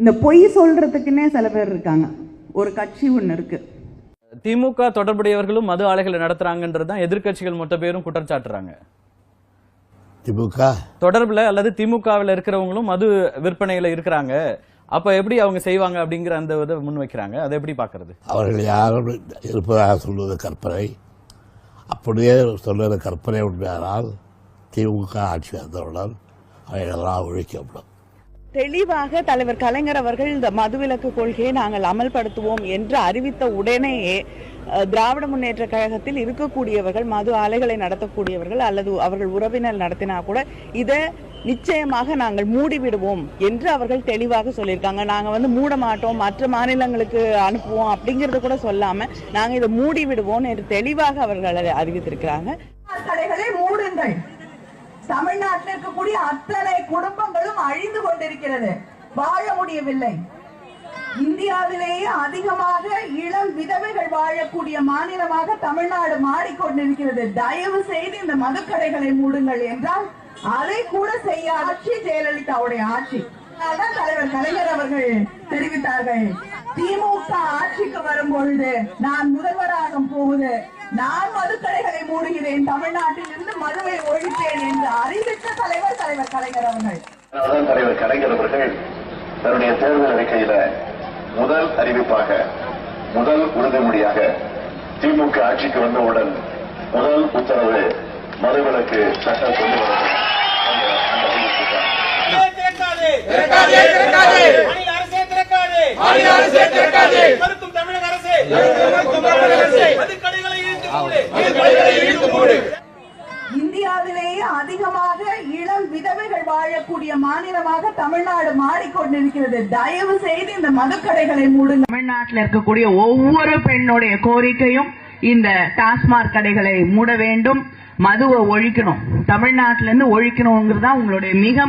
இந்த பொய் சொல்றதுக்குன்னே சில பேர் இருக்காங்க. ஒரு கட்சி ஒன்று இருக்கு. திமுக தொடர்புடையவர்களும் மது ஆலைகளை நடத்துறாங்கன்றது தான் எதிர்க்கட்சிகள் மொத்த பேரும் குற்றம் சாட்டுறாங்க. திமுக? தொடர்புல அல்லது திமுகவில் இருக்கிறவங்களும் மது விற்பனையில இருக்கிறாங்க. அப்ப எப்படி அவங்க செய்வாங்க அப்படிங்கிற அந்த இதை முன் வைக்கிறாங்க. அதை எப்படி பாக்குறது அவர்கள் யாரும் இருப்பதாக சொல்வது கற்பனை. அப்படியே சொல்வது கற்பனை உண்மையானால் திமுக ஆட்சி வந்தவுடன் அவைகளெல்லாம் ஒழிக்கப்படும். தெளிவாக தலைவர் கலைஞர் அவர்கள் இந்த மதுவிலக்கு கொள்கையை நாங்கள் அமல்படுத்துவோம் என்று அறிவித்த உடனேயே திராவிட முன்னேற்ற கழகத்தில் இருக்கக்கூடியவர்கள் மது ஆலைகளை நடத்தக்கூடியவர்கள் அல்லது அவர்கள் உறவினர் நடத்தினா கூட இதை நிச்சயமாக நாங்கள் மூடிவிடுவோம் என்று அவர்கள் தெளிவாக சொல்லியிருக்காங்க. நாங்க வந்து மூட மாட்டோம் மற்ற மாநிலங்களுக்கு அனுப்புவோம் அப்படிங்கறது கூட சொல்லாம நாங்க இதை மூடி விடுவோம் என்று தெளிவாக அவர்கள் அறிவித்திருக்கிறாங்க. கடைகளை மூடுங்கள். தமிழ்நாட்டில் இருக்கக்கூடிய அத்தனை குடும்பங்களும் அழிந்து கொண்டிருக்கிறது. வாழ முடியவில்லை. இந்தியாவிலேயே அதிகமாக இளம் விதவைகள் வாழக்கூடிய மாநிலமாக தமிழ்நாடு மாறிக்கொண்டிருக்கிறது. தயவு செய்து இந்த மதுக்கடைகளை மூடுங்கள் என்றால் அதை கூட செய்ய ஆட்சி ஜெயலலிதாவுடைய ஆட்சி. தலைவர் கலைஞர் அவர்கள் தெரிவித்தார்கள். திமுக ஆட்சிக்கு வரும் பொழுது நான் முதல்வராக போகுது நான் மதுக்கடைகளை மூடுகிறேன் தமிழ்நாட்டில் இருந்து மதுவை ஒழிப்பேன் என்று அறிவித்த தலைவர் தலைவர் கலைஞர் அவர்கள். தலைவர் கலைஞர் அவர்கள் தன்னுடைய தேர்தல் அறிக்கையில முதல் அறிவிப்பாக முதல் உறுதிமொழியாக திமுக ஆட்சிக்கு வந்தவுடன் முதல் உத்தரவு மதுவிலக்கு சட்டம் கொண்டு வர வேண்டும். அந்த- அந்த அறிவிப்புதான். திறக்காதே திறக்காதே திறக்காதே மாநில அரசே திறக்காதே மாநில அரசே திறக்காதே மறுக்கும் தமிழக அரசே. மறுக்கும் தமிழக அரசே. மதுக்கடைகளை இழுத்து மூடு மதுக்கடைகளை இழுத்து மூடு இந்தியாவிலேயே அதிகமாக இளம் விதவைகள் வாழக்கூடிய மாநிலமாக தமிழ்நாடு மாறிக்கொண்டிருக்கிறது. தயவு செய்து இந்த மதுக்கடைகளை மூடுங்க. தமிழ்நாட்டில் இருக்கக்கூடிய ஒவ்வொரு பெண்ணுடைய கோரிக்கையும் இந்த டாஸ்மாக் கடைகளை மூட வேண்டும். மதுவை ஒழிக்கணும். தமிழ்நாட்டில இருந்து ஒழிக்கணுங்கிறது தான் உங்களுடைய மிக